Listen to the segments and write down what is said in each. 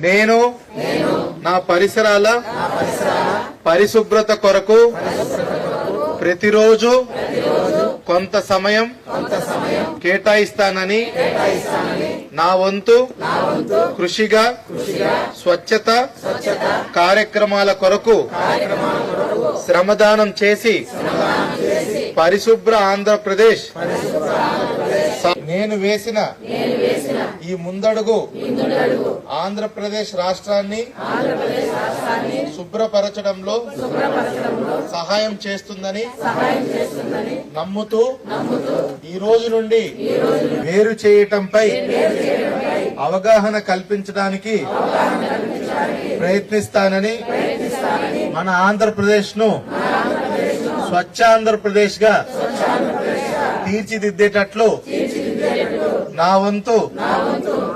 నేను నా పరిసరాల పరిశుభ్రత కొరకు ప్రతిరోజు కొంత సమయం కేటాయిస్తానని నా వంతు కృషిగా స్వచ్ఛత కార్యక్రమాల కొరకు శ్రమదానం చేసి పరిశుభ్ర ఆంధ్రప్రదేశ్ నేను వేసిన ఈ ముందడుగు ఆంధ్రప్రదేశ్ రాష్ట్రాన్ని శుభ్రపరచడంలో సహాయం చేస్తుందని నమ్ముతూ ఈ రోజు నుండి వేరు చేయటంపై అవగాహన కల్పించడానికి ప్రయత్నిస్తానని మన ఆంధ్రప్రదేశ్ను స్వచ్ఛాంధ్రప్రదేశ్గా తీర్చిదిద్దేటట్లు నా వంతు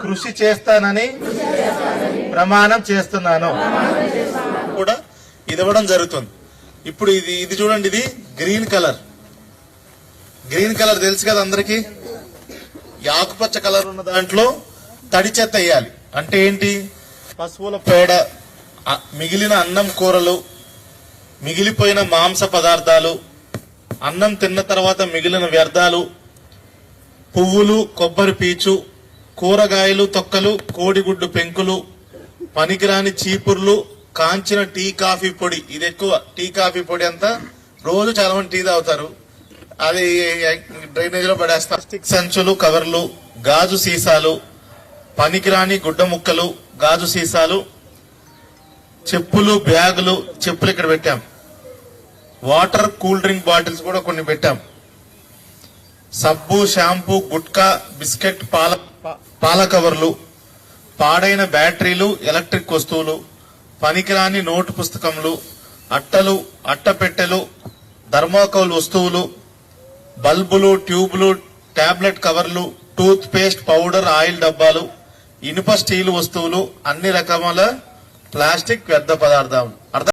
కృషి చేస్తానని ప్రమాణం చేస్తున్నాను. కూడా ఇది ఇవ్వడం జరుగుతుంది. ఇప్పుడు ఇది ఇది చూడండి ఇది గ్రీన్ కలర్. గ్రీన్ కలర్ తెలుసు కదా అందరికి? ఆకుపచ్చ కలర్ ఉన్న దాంట్లో తడి చెత్త వేయాలి. అంటే ఏంటి? పశువుల పేడ మిగిలిన అన్నం కూరలు మిగిలిపోయిన మాంస పదార్థాలు అన్నం తిన్న తర్వాత మిగిలిన వ్యర్థాలు పువ్వులు కొబ్బరి పీచు కూరగాయలు తొక్కలు కోడిగుడ్డు పెంకులు పనికిరాని చీపుర్లు కాంచిన టీ కాఫీ పొడి. ఇది ఎక్కువ. టీ కాఫీ పొడి అంతా రోజు చాలా మంది టీ తాగుతారు. అది డ్రైనేజ్లో పడేస్తారు ప్లాస్టిక్ సంచులు కవర్లు గాజు సీసాలు పనికిరాని గుడ్డ ముక్కలు గాజు సీసాలు చెప్పులు బ్యాగులు చెప్పులు ఇక్కడ పెట్టాం. వాటర్ కూల్ డ్రింక్ బాటిల్స్ కూడా కొన్ని పెట్టాం. సబ్బు షాంపూ గుట్కా బిస్కెట్ పాల పాల కవర్లు పాడైన బ్యాటరీలు ఎలక్ట్రిక్ వస్తువులు పనికిరాని నోటు పుస్తకములు అట్టలు అట్టపెట్టెలు థర్మోకౌల్ వస్తువులు బల్బులు ట్యూబులు టాబ్లెట్ కవర్లు టూత్ పేస్ట్ పౌడర్ ఆయిల్ డబ్బాలు ఇనుప స్టీల్ వస్తువులు అన్ని రకముల ప్లాస్టిక్ వ్యర్థ పదార్థాలు. అర్థం